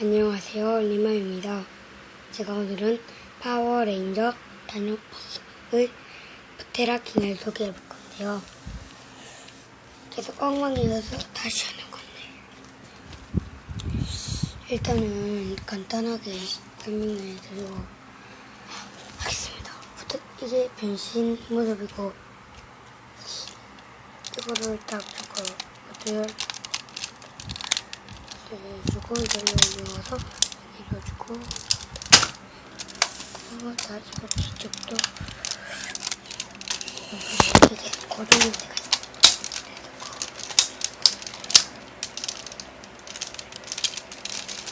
안녕하세요. 리마입니다. 제가 오늘은 파워레인저 단역버스의 테라킹을 소개해 볼 건데요. 계속 엉망이어서 다시 하는 건데. 일단은 간단하게 설명해 드리고 하겠습니다. 이게 변신 모습이고, 이거를 딱 저거, 어때요? 내주고 이걸로 올려서 내려주고 그리고 다 이거 뒤쪽도 이게 고정될 때가 있어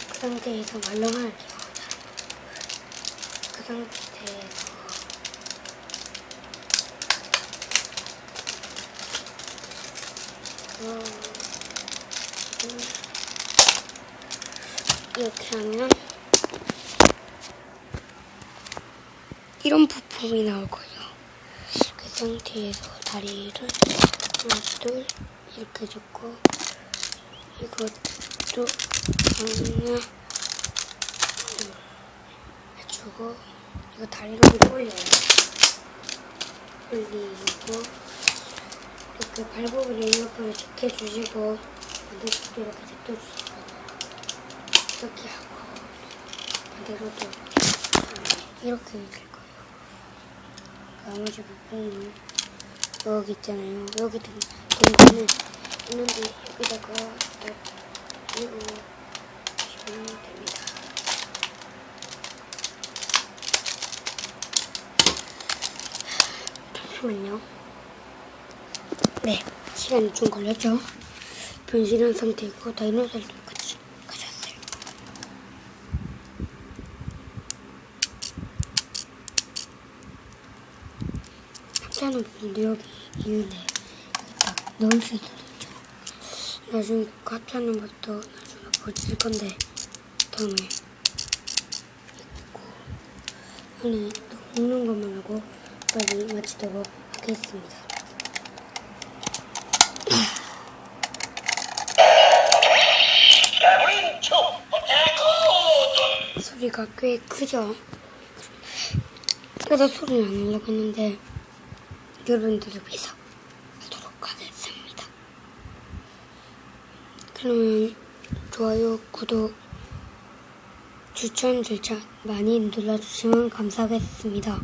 그 상태에서 할게요 그 상태에서. 어, 음. 이렇게 하면 이런 부품이 나올 거예요. 그 상태에서 다리를 하나, 둘 이렇게 줬고 이것도 하나 둘 해주고 이거 다리를 올려요. 올리고 이렇게 발부분을 옆으로 좋게 주시고 반대쪽도 이렇게 냅둬주세요. 이렇게 하고 반대로도 이렇게 될 거예요. 나머지 부분은 여기 있잖아요. 여기 등 등분은 있는데 여기다가 이거 주면 됩니다. 잠시만요. 네, 시간이 좀 걸렸죠. 변신한 상태이고 가셨어요. 분인데 여기 있는데 딱 넣을 수 있었죠. 나중에 그 합자는 것도 나중에 보여줄 건데 다음에 있고 안에 넣는 것만 하고 빨리 마치도록 하겠습니다. 소리가 꽤 크죠? 그래서 소리를 안 했는데 여러분들을 위해서 하도록 하겠습니다. 그러면 좋아요, 구독, 추천, 절차 많이 눌러주시면 감사하겠습니다.